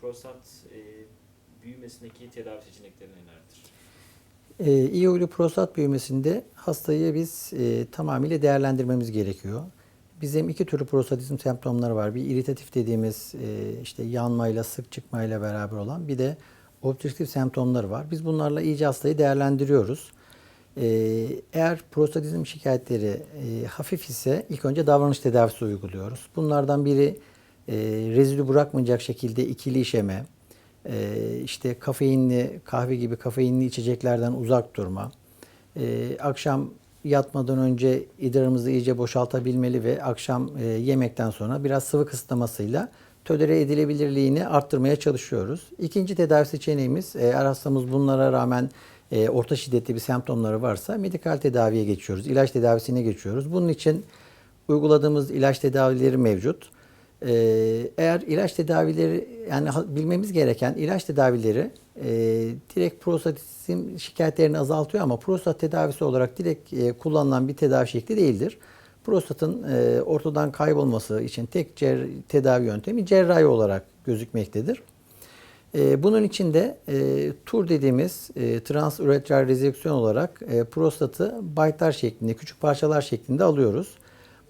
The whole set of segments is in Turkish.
prostat e, büyümesindeki tedavi seçenekleri nelerdir? Ee, iyi huylu prostat büyümesinde hastayı biz e, tamamıyla değerlendirmemiz gerekiyor. Bizim iki türlü prostatizm semptomları var. Bir iritatif dediğimiz e, işte yanmayla, sık çıkmayla beraber olan bir de obstrüktif semptomları var. Biz bunlarla iyice hastayı değerlendiriyoruz. Ee, eğer prostatizm şikayetleri e, hafif ise ilk önce davranış tedavisi uyguluyoruz. Bunlardan biri e, rezidü bırakmayacak şekilde ikili işeme, e, işte kafeinli kahve gibi kafeinli içeceklerden uzak durma, e, akşam yatmadan önce idrarımızı iyice boşaltabilmeli ve akşam e, yemekten sonra biraz sıvı kısıtlamasıyla tolere edilebilirliğini arttırmaya çalışıyoruz. İkinci tedavi seçeneğimiz eğer hastamız bunlara rağmen e, orta şiddetli bir semptomları varsa medikal tedaviye geçiyoruz. ilaç tedavisine geçiyoruz. Bunun için uyguladığımız ilaç tedavileri mevcut. Ee, eğer ilaç tedavileri yani bilmemiz gereken ilaç tedavileri e, direkt prostatizm şikayetlerini azaltıyor ama prostat tedavisi olarak direkt e, kullanılan bir tedavi şekli değildir. Prostatın e, ortadan kaybolması için tek cer- tedavi yöntemi cerrahi olarak gözükmektedir. E, bunun için de e, TUR dediğimiz e, transuretral rezeksiyon olarak e, prostatı baytlar şeklinde, küçük parçalar şeklinde alıyoruz.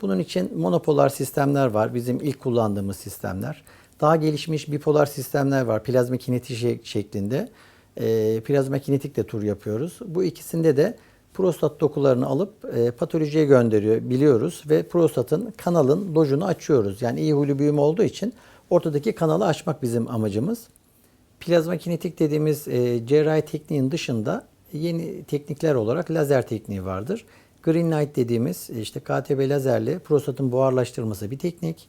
Bunun için monopolar sistemler var. Bizim ilk kullandığımız sistemler. Daha gelişmiş bipolar sistemler var. Plazma kinetik şek- şeklinde. E, plazma kinetik de tur yapıyoruz. Bu ikisinde de prostat dokularını alıp e, patolojiye gönderiyor biliyoruz ve prostatın kanalın lojunu açıyoruz. Yani iyi huylu büyüme olduğu için ortadaki kanalı açmak bizim amacımız. Plazma kinetik dediğimiz e, cerrahi tekniğin dışında yeni teknikler olarak lazer tekniği vardır. Green light dediğimiz e, işte KTB lazerle prostatın buharlaştırması bir teknik.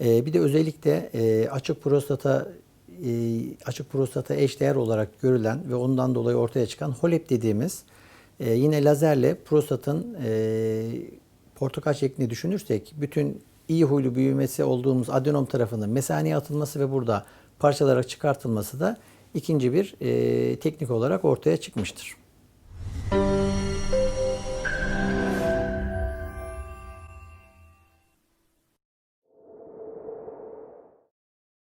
E, bir de özellikle e, açık prostata e, açık prostata eşdeğer olarak görülen ve ondan dolayı ortaya çıkan HOLEP dediğimiz e, yine lazerle prostatın e, portakal şeklinde düşünürsek bütün iyi huylu büyümesi olduğumuz adenom tarafının mesaneye atılması ve burada parçalarak çıkartılması da ikinci bir e, teknik olarak ortaya çıkmıştır.